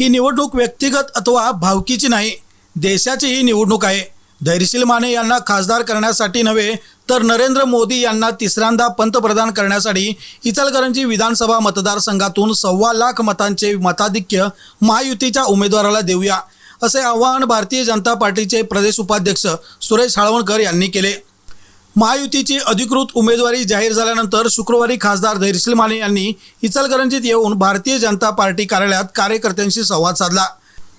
ही निवडणूक व्यक्तिगत अथवा भावकीची नाही. देशाची ही निवडणूक आहे. धैर्यशील माने यांना खासदार करण्यासाठी नव्हे तर नरेंद्र मोदी यांना तिसऱ्यांदा पंतप्रधान करण्यासाठी इचलकरंजी विधानसभा मतदारसंघातून सव्वा लाख मतांचे मताधिक्य महायुतीच्या उमेदवाराला देऊया असे आवाहन भारतीय जनता पार्टीचे प्रदेश उपाध्यक्ष सुरेश हाळवणकर यांनी केले. महायुतीची अधिकृत उमेदवारी जाहीर झाल्यानंतर शुक्रवारी खासदार धैर्यशील माने यांनी इचलकरंजीत येऊन भारतीय जनता पार्टी कार्यालयात कार्यकर्त्यांशी संवाद साधला.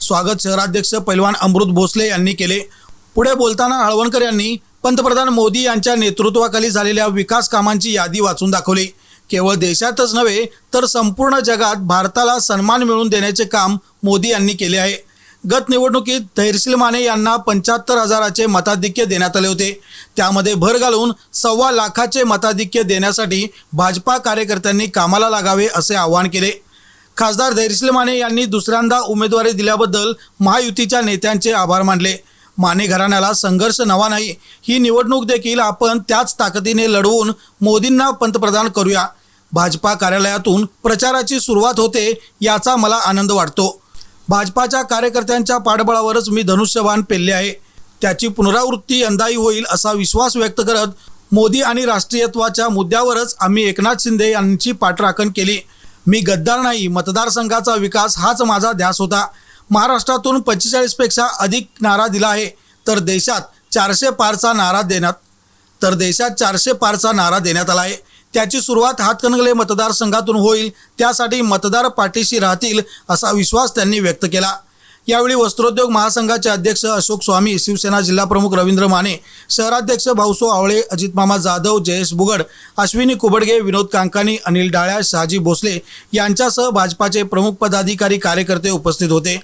स्वागत शहराध्यक्ष पैलवान अमृत भोसले यांनी केले. पुढे बोलताना हळवणकर यांनी पंतप्रधान मोदी यांच्या नेतृत्वाखाली झालेल्या विकास कामांची यादी वाचून दाखवली. केवळ देशातच नव्हे तर संपूर्ण जगात भारताला सन्मान मिळवून देण्याचे काम मोदी यांनी केले आहे. गत निवडणुकीत धैर्यशील माने यांना पंच्याहत्तर हजाराचे मताधिक्य देण्यात आले होते. त्यामध्ये भर घालून सव्वा लाखाचे मताधिक्य देण्यासाठी भाजपा कार्यकर्त्यांनी कामाला लागावे असे आवाहन केले. खासदार धैर्यशील माने यांनी दुसऱ्यांदा उमेदवारी दिल्याबद्दल महायुतीच्या नेत्यांचे आभार मानले. माने घराण्याला संघर्ष नवा नाही ही निवडणूक देखील आपण त्याच ताकदीने लढवून मोदींना पंतप्रधान करूया. भाजपा कार्यालयातून प्रचाराची सुरुवात होते याचा मला आनंद वाटतो. भाजपाच्या कार्यकर्त्यांच्या पाठबळावरच मी धनुष्यबाण पेलले आहे. त्याची पुनरावृत्ती यंदाही होईल असा विश्वास व्यक्त करत मोदी आणि राष्ट्रीयत्वाच्या मुद्द्यावरच आम्ही एकनाथ शिंदे यांची पाठराखण केली. मी गद्दार नाही मतदारसंघाचा विकास हाच माझा ध्यास होता. महाराष्ट्रातून पंचेचाळीसपेक्षा अधिक नारा दिला आहे तर देशात चारशे पारचा नारा देण्यात तर देशात चारशे पारचा नारा देण्यात आला आहे. त्याची सुरुवात हातकणंगले मतदारसंघातून होईल त्यासाठी मतदार पाठीशी राहतील असा विश्वास त्यांनी व्यक्त केला. यावेळी वस्त्रोद्योग महासंघाचे अध्यक्ष अशोक स्वामी शिवसेना जिल्हाप्रमुख रवींद्र माने शहराध्यक्ष भाऊसो आवळे अजित मामा जाधव जयेश बुगड अश्विनी कुबडगे विनोद कांकानी अनिल डाळ्या शहाजी भोसले यांच्यासह भाजपाचे प्रमुख पदाधिकारी कार्यकर्ते उपस्थित होते.